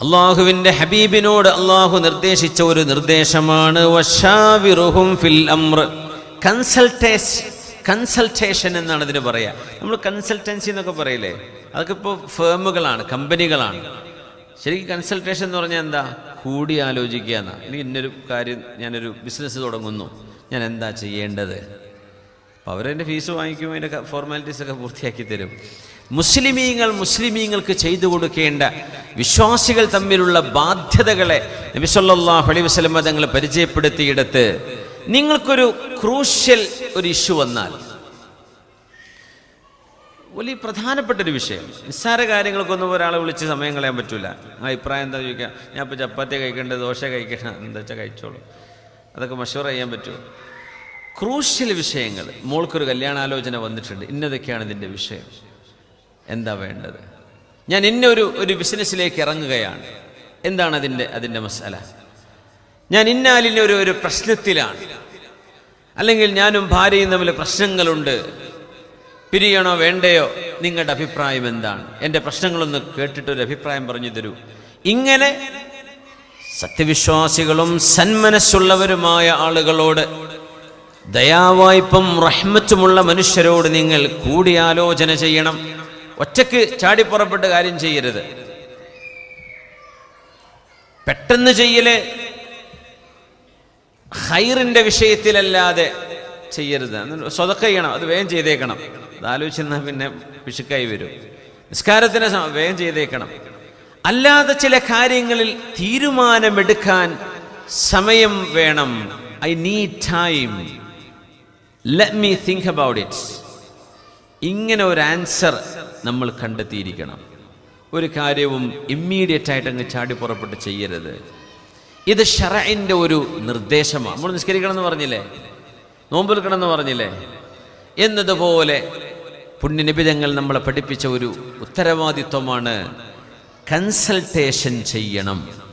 അള്ളാഹുവിന്റെ ഹബീബിനോട് അള്ളാഹു നിർദ്ദേശിച്ച ഒരു നിർദ്ദേശമാണ്. ഫിൽ അമ്ര കൺസൾട്ടേഷൻ കൺസൾട്ടേഷൻ എന്നാണ് ഇതിന് പറയുക നമ്മൾ കൺസൾട്ടൻസി എന്നൊക്കെ പറയില്ലേ? അതൊക്കെ ഇപ്പോൾ ഫേമുകളാണ് കമ്പനികളാണ്. ശരിക്കും കൺസൾട്ടേഷൻ എന്ന് പറഞ്ഞാൽ എന്താ? കൂടി ആലോചിക്കുക എന്നാ. ഇനി ഇന്നൊരു കാര്യം ഞാനൊരു ബിസിനസ് തുടങ്ങുന്നു. ഞാൻ എന്താ ചെയ്യേണ്ടത്? അപ്പോൾ അവരെന്റെ ഫീസ് വാങ്ങിക്കും അതിന്റെ ഫോർമാലിറ്റീസ് ഒക്കെ പൂർത്തിയാക്കി തരും. മുസ്ലിമീങ്ങൾ മുസ്ലിമീങ്ങൾക്ക് ചെയ്തു കൊടുക്കേണ്ട വിശ്വാസികൾ തമ്മിലുള്ള ബാധ്യതകളെ നബി സല്ലല്ലാഹു വസ്ലമ തങ്ങൾ പരിചയപ്പെടുത്തിയിടത്ത് നിങ്ങൾക്കൊരു ക്രൂഷ്യൽ ഒരു ഇഷ്യൂ വന്നാൽ. വലിയ പ്രധാനപ്പെട്ട ഒരു വിഷയം. നിസ്സാര കാര്യങ്ങൾക്കൊന്നും ഒരാളെ വിളിച്ച് സമയം കളയാൻ പറ്റൂല. ആ അഭിപ്രായം എന്താ ചോദിക്കുക ഞാൻ ഇപ്പോൾ ചപ്പാത്തി കഴിക്കേണ്ടത് ദോശ കഴിക്കണം എന്താ വെച്ചാൽ കഴിച്ചോളൂ. അതൊക്കെ മഷൂർ ചെയ്യാൻ പറ്റുമോ? ക്രൂഷ്യൽ വിഷയങ്ങൾ. മോൾക്കൊരു കല്യാണാലോചന വന്നിട്ടുണ്ട്. ഇന്നതൊക്കെയാണ് ഇതിന്റെ വിഷയം. എന്താ വേണ്ടത്? ഞാൻ ഇന്നൊരു ഒരു ബിസിനസ്സിലേക്ക് ഇറങ്ങുകയാണ്. എന്താണ് അതിന്റെ അതിന്റെ മസാല? ഞാൻ ഇന്നാലിന്റെ ഒരു ഒരു പ്രശ്നത്തിലാണ്. അല്ലെങ്കിൽ ഞാനും ഭാര്യയും തമ്മിൽ പ്രശ്നങ്ങളുണ്ട്. പിരിയണോ വേണ്ടയോ? നിങ്ങളുടെ അഭിപ്രായം എന്താണ്? എന്റെ പ്രശ്നങ്ങളൊന്ന് കേട്ടിട്ട് ഒരു അഭിപ്രായം പറഞ്ഞു തരൂ. ഇങ്ങനെ സത്യവിശ്വാസികളും സന്മനസ്സുള്ളവരുമായ ആളുകളോട് ദയാവായ്പം റഹ്മറ്റുമുള്ള മനുഷ്യരോട് നിങ്ങൾ കൂടിയാലോചന ചെയ്യണം. ഒറ്റയ്ക്ക് ചാടിപ്പുറപ്പെട്ട് കാര്യം ചെയ്യരുത്. പെട്ടെന്ന് ചെയ്യൽ ഹൈറിന്റെ വിഷയത്തിലല്ലാതെ ചെയ്യരുത്. സ്വതക്ക ചെയ്യണം അത് വേഗം ചെയ്തേക്കണം. അത് പിന്നെ പിശുക്കായി വരും. നിസ്കാരത്തിന് വേഗം ചെയ്തേക്കണം. അല്ലാതെ ചില കാര്യങ്ങളിൽ തീരുമാനമെടുക്കാൻ സമയം വേണം. I need time. Let me think about its ഇങ്ങനെ ഒരു ആൻസർ നമ്മൾ കണ്ടെത്തിയിരിക്കണം. ഒരു കാര്യവും ഇമ്മീഡിയറ്റ് ആയിട്ട് അങ്ങ് ചാടി പുറപ്പെട്ട് ചെയ്യരുത്. ഇത് ഷറൈന്റെ ഒരു നിർദ്ദേശമാണ്. നമ്മൾ നിസ്കരിക്കണം എന്ന് പറഞ്ഞില്ലേ? നോമ്പെടുക്കണം എന്ന് പറഞ്ഞില്ലേ? എന്നതുപോലെ പുണ്യനിബിതങ്ങൾ നമ്മളെ പഠിപ്പിച്ച ഒരു ഉത്തരവാദിത്വമാണ് കൺസൾട്ടേഷൻ ചെയ്യണം.